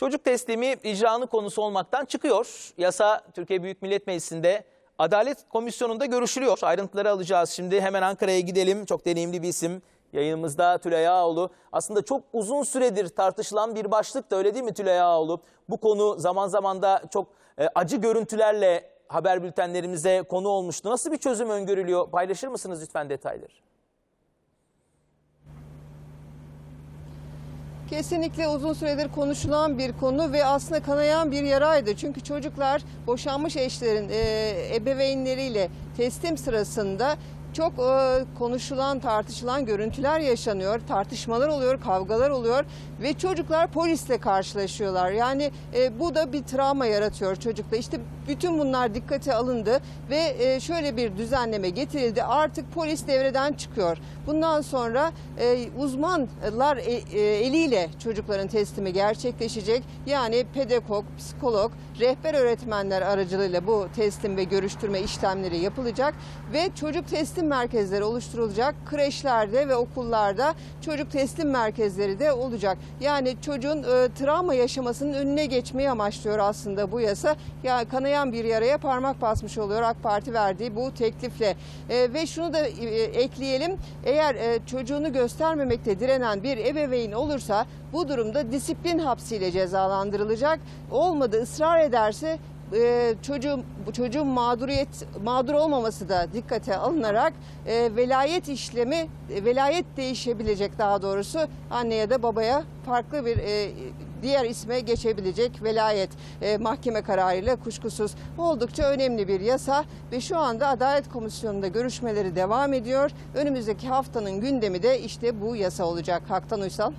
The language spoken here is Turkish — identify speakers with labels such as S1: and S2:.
S1: Çocuk teslimi icranı konusu olmaktan çıkıyor. Yasa Türkiye Büyük Millet Meclisi'nde Adalet Komisyonu'nda görüşülüyor. Ayrıntıları alacağız şimdi. Hemen Ankara'ya gidelim. Çok deneyimli bir isim. Yayınımızda Tülay Ağoğlu. Aslında çok uzun süredir tartışılan bir başlık da öyle değil mi Tülay Ağoğlu? Bu konu zaman zaman da çok e, acı görüntülerle haber bültenlerimize konu olmuştu. Nasıl bir çözüm öngörülüyor? Paylaşır mısınız lütfen detayları?
S2: Kesinlikle uzun süredir konuşulan bir konu ve aslında kanayan bir yaraydı. Çünkü çocuklar boşanmış eşlerin e, ebeveynleriyle teslim sırasında çok e, konuşulan, tartışılan görüntüler yaşanıyor. Tartışmalar oluyor, kavgalar oluyor ve çocuklar polisle karşılaşıyorlar. Yani e, bu da bir travma yaratıyor çocukta. İşte bütün bunlar dikkate alındı ve e, şöyle bir düzenleme getirildi. Artık polis devreden çıkıyor. Bundan sonra e, uzmanlar e, e, eliyle çocukların teslimi gerçekleşecek. Yani pedagog, psikolog, rehber öğretmenler aracılığıyla bu teslim ve görüştürme işlemleri yapılacak ve çocuk teslim merkezleri oluşturulacak. Kreşlerde ve okullarda çocuk teslim merkezleri de olacak. Yani çocuğun e, travma yaşamasının önüne geçmeyi amaçlıyor aslında bu yasa. Ya kanayan bir yaraya parmak basmış oluyor AK Parti verdiği bu teklifle. E, ve şunu da e, ekleyelim. Eğer e, çocuğunu göstermemekte direnen bir ebeveyn olursa bu durumda disiplin hapsiyle cezalandırılacak. Olmadı ısrar ederse e, çocuğun bu çocuğun mağduriyet mağdur olmaması da dikkate alınarak e, velayet işlemi e, velayet değişebilecek daha doğrusu anne ya da babaya farklı bir e, diğer isme geçebilecek velayet e, mahkeme kararıyla kuşkusuz oldukça önemli bir yasa ve şu anda Adalet Komisyonu'nda görüşmeleri devam ediyor. Önümüzdeki haftanın gündemi de işte bu yasa olacak. Haktan Uysal.